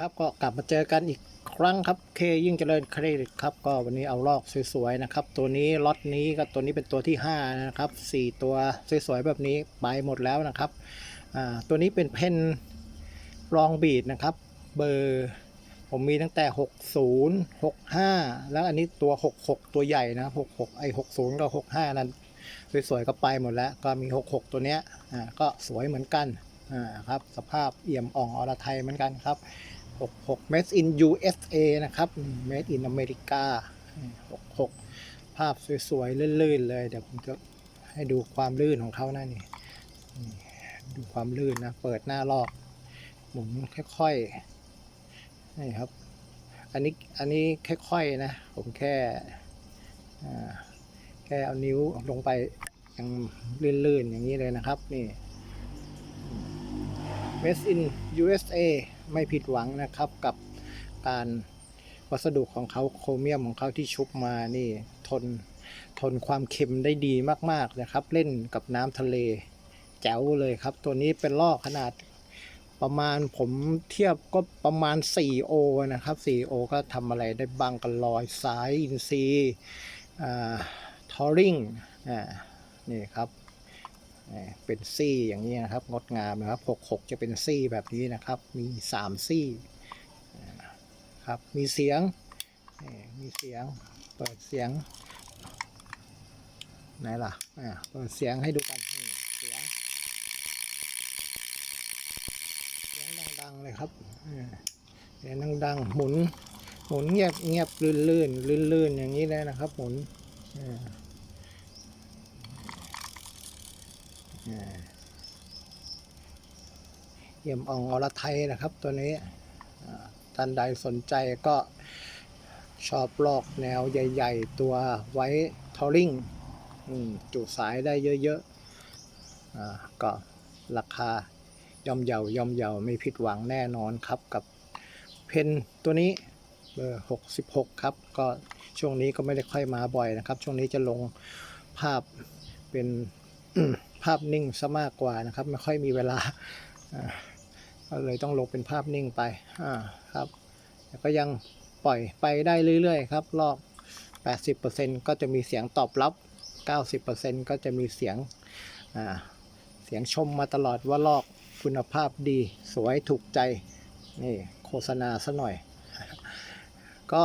ครับก็กลับมาเจอกันอีกครั้งครับเคยิ่งเจริญเครดิตครับก็วันนี้เอาลอกสวยๆนะครับ ตัวนี้ล็อตนี้ก็ตัวนี้เป็นตัวที่ 5 นะครับ 4 ตัวสวยๆแบบนี้ไปหมดแล้วนะครับอ่าตัวนี้เป็นเพนรองบีดนะครับ เบอร์ผมมีตั้งแต่ 60 65 แล้วอันนี้ตัว 66 ตัวใหญ่นะ66 ไอ้ 60 กับ 65 นั้นสวยๆก็ไปหมดแล้ว ก็มี 66 ตัวเนี้ยอ่าก็สวยเหมือนกันอ่าครับ สภาพเอี่ยมอ่องอรไทยเหมือนกันครับ 66 made in USA นะครับ made in America 66 ภาพสวยๆ ลื่นๆ เลย เดี๋ยวผมจะให้ดูความลื่นของเขานะนี่นี่ ดูความลื่นนะ เปิดหน้าลอก หมุนค่อยๆ นี่ครับ อันนี้ อันนี้ค่อยๆ นะ ผมแค่แค่เอานิ้วลงไปยังลื่นๆ อย่างนี้เลยนะครับ นี่ Made in USA ไม่ผิดหวังนะครับกับการวัสดุของเขาโครเมียมของเขาที่ชุบมานี่ทนทนความเค็มได้ดีมากๆนะครับ เล่นกับน้ำทะเลแจ๋วเลยครับ ตัวนี้เป็นลอกขนาดประมาณผมเทียบก็ประมาณ 4O นะครับ 4O ก็ทำอะไรได้บางกันลอยสายอินซีทอริงนี่ครับ เป็นซี่อย่างนี้นะครับ งดงามนะครับ66 จะเป็นซี่แบบนี้นะครับ มี 3 ซี่ครับ มีเสียง มีเสียง เปิดเสียงไหนล่ะเปิดเสียงให้ดูกันเสียง เสียงดังๆเลยครับเสียงดังๆ หมุน หมุนเงียบเงียบลื่นลื่นลื่นลื่นๆอย่างนี้เลยนะครับ หมุนอ่า เยี่ยมอ่องอรไทยนะครับตัวนี้ท่านใดสนใจก็ชอบลอกแนวใหญ่ ๆ ตัวไว้ทอริงจุสายได้เยอะๆก็ราคาย่อมเยาย่อมเยาไม่ผิดหวังแน่นอนครับกับเพนตัวนี้เบอร์66 ครับ ก็ช่วงนี้ก็ไม่ได้ค่อยมาบ่อยนะครับ ช่วงนี้จะลงภาพเป็น ภาพนิ่งซะมากกว่านะครับ ไม่ค่อยมีเวลาก็เลยต้องลงเป็นภาพนิ่งไปครับแต่ก็ยังปล่อยไปได้เรื่อยๆครับลอก80%ก็จะมีเสียงตอบรับ 90%ก็จะมีเสียงเสียงชมมาตลอดว่าลอกคุณภาพดีสวยถูกใจนี่โฆษณาซะหน่อย ก็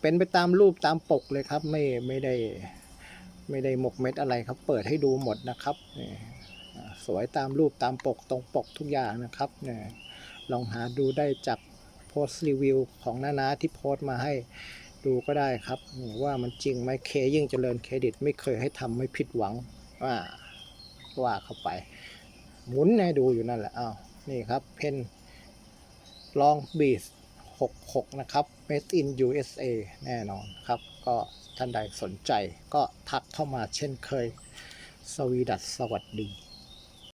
เป็นไปตามรูปตามปกเลยครับ ไม่ไม่ได้ ไม่ได้หมกเม็ดอะไรครับ เปิดให้ดูหมดนะครับนี่สวยตามรูปตามปกตรงปกทุกอย่างนะครับนี่ลองหาดูได้จากโพสต์รีวิวของนานาที่โพสต์มาให้ดูก็ได้ครับว่ามันจริงไหมเคยิ่งเจริญเครดิต ไม่เคยให้ทำไม่ผิดหวังว่าว่าเข้าไป หมุนให้ดูอยู่นั่นแหละอ้าวนี่ครับเพนลองบีส 66 นะครับ made in USA แน่นอนครับ ก็ท่านใดสนใจก็ทักเข้ามาเช่นเคย สวีดัสสวัสดี